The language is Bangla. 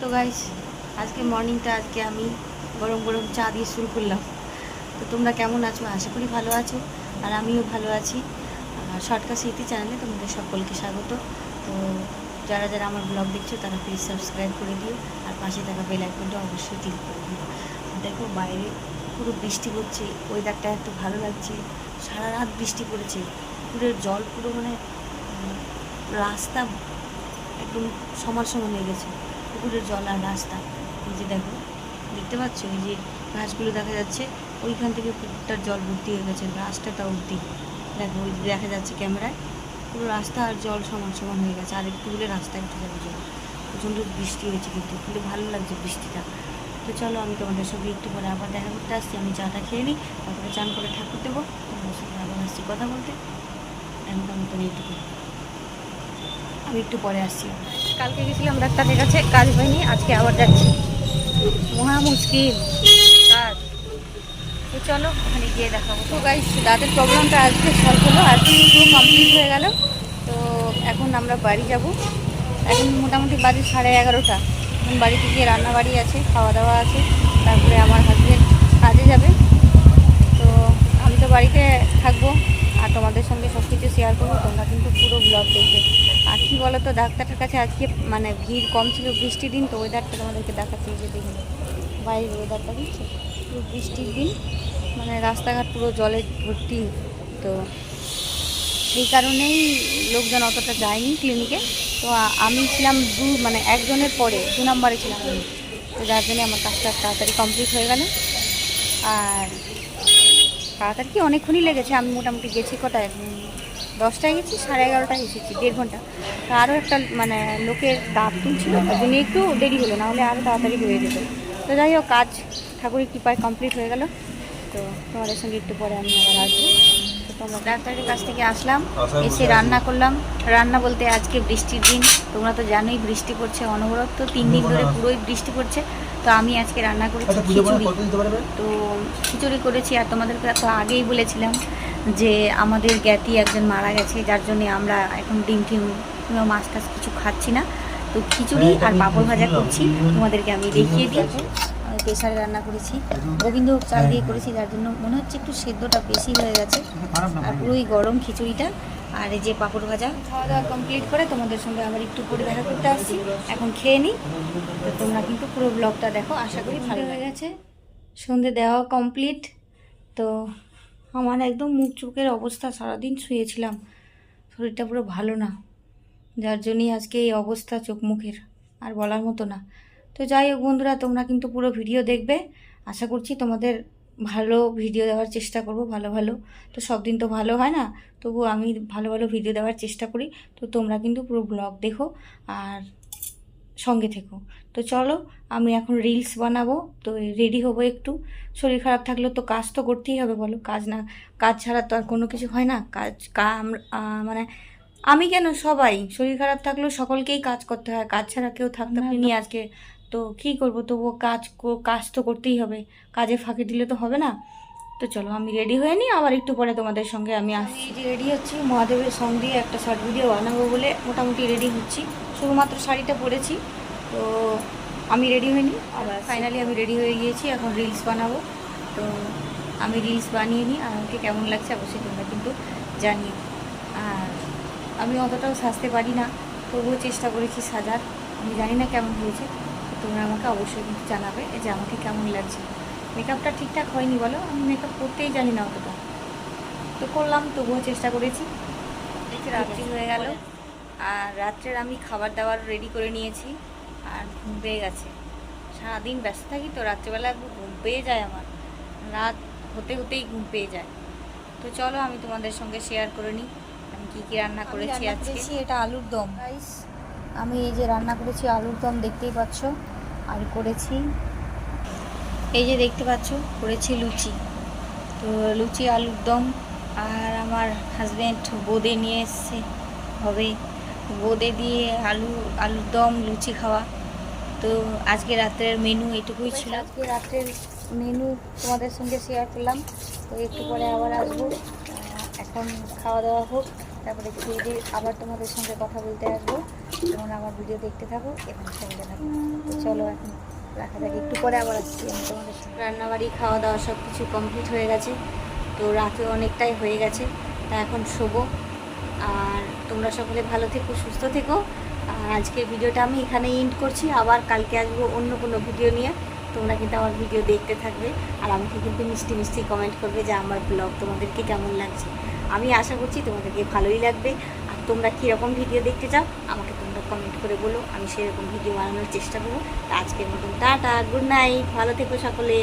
তো গাইস আজকে মর্নিংটা আজকে আমি গরম গরম চা দিয়ে শুরু করলাম। তো তোমরা কেমন আছো? আশা করি ভালো আছো, আর আমিও ভালো আছি। শর্টকাট স্মৃতি চ্যানেলে তোমাদের সকলকে স্বাগত। তো যারা যারা আমার ব্লগ দেখছ, তারা প্লিজ সাবস্ক্রাইব করে দিও, আর পাশে থাকা বেল আইকনটা অবশ্যই ক্লিক করে দিও। দেখো বাইরে পুরো বৃষ্টি পড়ছে ওয়েদারটা এত ভালো লাগছে, সারা রাত বৃষ্টি পড়েছে পুকুরের জল পুরো মানে রাস্তা একদম সমান সমান হয়ে গেছে। পুকুরের জল আর রাস্তা। এই যে দেখো, দেখতে পাচ্ছ? এই যে গাছগুলো দেখা যাচ্ছে, ওইখান থেকে পুকুরটার জল ভর্তি হয়ে গেছে, রাস্তাটা অবধি। দেখো, ওই দেখা যাচ্ছে ক্যামেরায়, পুরো রাস্তা আর জল সমান সমান হয়ে গেছে, আর একটু হলে রাস্তায় উঠে যাবে জল। প্রচণ্ড বৃষ্টি হয়েছে কিন্তু কিন্তু ভালো লাগছে বৃষ্টিটা। তো চলো, আমি তোমাদের সঙ্গে একটু পরে আবার দেখা করতে আসছি। আমি চাটা খেয়ে নিই, তারপরে চান করে ঠাকুর দেবো, তোমাদের সঙ্গে আবার আসছি কথা বলতে। এখন তো আমি তো আমি একটু পরে আসছি। কালকে গেছিলাম ডাক্তারের কাছে, কাজ হয়নি, আজকে আবার যাচ্ছি। মহা মুশকিল কাজ। তো চলো, ওখানে গিয়ে দেখাবো। তো গাইস দাঁতের প্রবলেমটা আজকে সলভ হলো আজকে কমপ্লিট হয়ে গেল। তো এখন আমরা বাড়ি যাব। এখন মোটামুটি বাজে সাড়ে এগারোটা। এখন বাড়িতে গিয়ে রান্না বাড়ি আছে খাওয়া দাওয়া আছে, তারপরে আমার হাজবেন্ড কাজে যাবে। তো আমি তো বাড়িতে থাকব, আর তোমাদের সঙ্গে সব শেয়ার করব, তোমরা কিন্তু পুরো ব্লগ দেখবে। আর কি বলো তো ডাক্তারের কাছে আজকে মানে ভিড় কম ছিল, বৃষ্টির দিন, তো ওয়েদারটা তোমাদেরকে দেখাচ্ছি যে দেখুন বাইরের ওয়েদারটা বুঝছ পুরো বৃষ্টির দিন মানে রাস্তাঘাট পুরো জলে ভর্তি। তো সেই কারণেই লোকজন অতটা যায়নি ক্লিনিকে তো আমি ছিলাম দু মানে একজনের পরে, দু নম্বরে ছিলাম আমি। তো যার জন্য আমার কাজটা তাড়াতাড়ি কমপ্লিট হয়ে গেল। আর তাড়াতাড়ি কি অনেকক্ষণই লেগেছে, আমি মোটামুটি গেছি কটায়? দশটায় গেছি সাড়ে এগারোটায় এসেছি, দেড় ঘণ্টা। তো আরও একটা মানে লোকের দাঁত তুলছিল, তার জন্য একটু দেরি হলো, না হলে আরও তাড়াতাড়ি হয়ে যেত। তো যাই হোক কাজ ঠাকুরের কৃপায় কমপ্লিট হয়ে গেল। তো তোমাদের সঙ্গে একটু পরে আমি আবার আসব। ডাক্তারের কাছ থেকে আসলাম এসে রান্না করলাম। রান্না বলতে আজকে বৃষ্টির দিন তোমরা তো জানোই বৃষ্টি পড়ছে অনবরত তিন দিন ধরে পুরোই বৃষ্টি পড়ছে। তো আমি আজকে রান্না করেছি আচ্ছা খিচুড়ি। তো খিচুড়ি করেছি আর তোমাদেরকে তো আগেই বলেছিলাম যে আমাদের জ্ঞাতি একজন মারা গেছে যার জন্য আমরা এখন ডিম টিম কিংবা মাছ টাছ কিছু খাচ্ছি না। তো খিচুড়ি হ্যাঁ, আর পাঁপড় ভাজা করছি তোমাদেরকে আমি দেখিয়ে দিই। আমি প্রেশারে রান্না করেছি। গোবিন্দভোগ চাল দিয়ে করেছি যার জন্য মনে হচ্ছে একটু সেদ্ধটা বেশি হয়ে গেছে। আর পুরোই গরম খিচুড়িটা। আর এই যে পাঁপড় ভাজা খাওয়া দাওয়া কমপ্লিট করে তোমাদের সঙ্গে আবার একটু পরে দেখা করতে আসছি। এখন খেয়ে নিই তো তোমরা কিন্তু পুরো ব্লগটা দেখো আশা করি ভালো হয়ে। গেছে সন্ধে দেওয়া কমপ্লিট তো আমার একদম মুখ চোখের অবস্থা সারাদিন শুয়েছিলাম। শরীরটা পুরো ভালো না। যার জন্যই আজকে এই অবস্থা চোখ মুখের। আর বলার মতো না। তো যাই হোক বন্ধুরা তোমরা কিন্তু পুরো ভিডিও দেখবে। আশা করছি তোমাদের ভালো ভিডিও দেওয়ার চেষ্টা করব ভালো ভালো। তো সব দিন তো ভালো হয় না তবু আমি ভালো ভালো ভিডিও দেওয়ার চেষ্টা করি। তো তোমরা কিন্তু পুরো ব্লগ দেখো আর সঙ্গে থেকো। তো চলো আমি এখন রিলস বানাবো তো রেডি হব একটু। শরীর খারাপ থাকলে তো কাজ তো করতেই হবে বলো। কাজ না কাজ ছাড়া তো আর কোনো কিছু হয় না। কাজ মানে আমি কেন সবাই? শরীর খারাপ থাকলেও সকলকেই কাজ করতে হয়। কাজ ছাড়া কেউ থাকতে পারিনি আজকে তো কী করব? তবুও কাজ কাজ তো করতেই হবে। কাজে ফাঁকি দিলে তো হবে না। তো চলো আমি রেডি হয়ে নিই, আবার একটু পরে তোমাদের সঙ্গে আমি আসছি। রেডি হচ্ছি, মহাদেবের সঙ্গ দিয়ে একটা শর্ট ভিডিও বানাবো বলে মোটামুটি রেডি হচ্ছি। শুধুমাত্র শাড়িটা পরেছি, তো আমি রেডি হইনি আবার ফাইনালি আমি রেডি হয়ে গিয়েছি, এখন রিলস বানাবো। তো আমি রিলস বানিয়ে নিই আমাকে কেমন লাগছে অবশ্যই তোমরা কিন্তু জানিও। আর আমি অতটাও সাজতে পারি না, তবুও চেষ্টা করেছি সাজার। আমি জানি না কেমন হয়েছে। তোমরা আমাকে অবশ্যই কিন্তু জানাবে যে আমাকে কেমন লাগছে। মেকআপটা ঠিকঠাক হয়নি বলো আমি মেকআপ করতেই জানি না অতটা। তো করলাম তবুও চেষ্টা করেছি। দেখে রাত্রি হয়ে গেল আর রাত্রের আমি খাবার দাবার রেডি করে নিয়েছি আর ঘুম পেয়ে গেছে। সারাদিন ব্যস্ত থাকি তো রাত্রেবেলা একটু ঘুম পেয়ে যায় আমার। রাত হতে হতেই ঘুম পেয়ে যায়। তো চলো আমি তোমাদের সঙ্গে শেয়ার করে নিই আমি কী কী রান্না করেছি আজকে। এটা আলুর দম। আমি এই যে রান্না করেছি আলুর দম দেখতেই পাচ্ছ, আর করেছি, এই যে দেখতে পাচ্ছ, করেছি লুচি। তো লুচি, আলুর দম, আর আমার হাজব্যান্ড বোঁদে নিয়ে এসছে, হবে। বোঁদে দিয়ে আলু, আলুর দম, লুচি খাওয়া। তো আজকে রাত্রের মেনু এটুকুই ছিল। আজকে রাত্রের মেনু তোমাদের সঙ্গে শেয়ার করলাম। তো একটু পরে আবার আসব। এখন খাওয়া দাওয়া হোক। তারপরে খেয়ে দিয়ে আবার তোমাদের সঙ্গে কথা বলতে আসব। তোমরা আমার ভিডিও দেখতে থাকো, এবং সঙ্গে থাকো। চলো এখন রাখা যাক। একটু পরে আবার আসছি আমি তোমাদের রান্নাবাড়ি খাওয়া দাওয়া সব কিছু কমপ্লিট হয়ে গেছে। তো রাতে অনেকটাই হয়ে গেছে। তা এখন শোবো। আর তোমরা সকলে ভালো থেকো, সুস্থ থেকো। আর আজকের ভিডিওটা আমি এখানে এন্ড করছি। আবার কালকে আসব অন্য কোনো ভিডিও নিয়ে। তোমরা কিন্তু আমার ভিডিও দেখতে থাকবে। আর আমাকে কিন্তু মিষ্টি মিষ্টি কমেন্ট করবে যে আমার ব্লগ তোমাদেরকে কেমন লাগছে। আমি আশা করছি তোমাদেরকে ভালোই লাগবে। আর তোমরা কীরকম ভিডিও দেখতে চাও, আমাকে তোমরা কমেন্ট করে বলো। আমি সেরকম ভিডিও বানানোর চেষ্টা করব। আজকের মতন, টাটা গুড নাইট ভালো থেকো সকলে।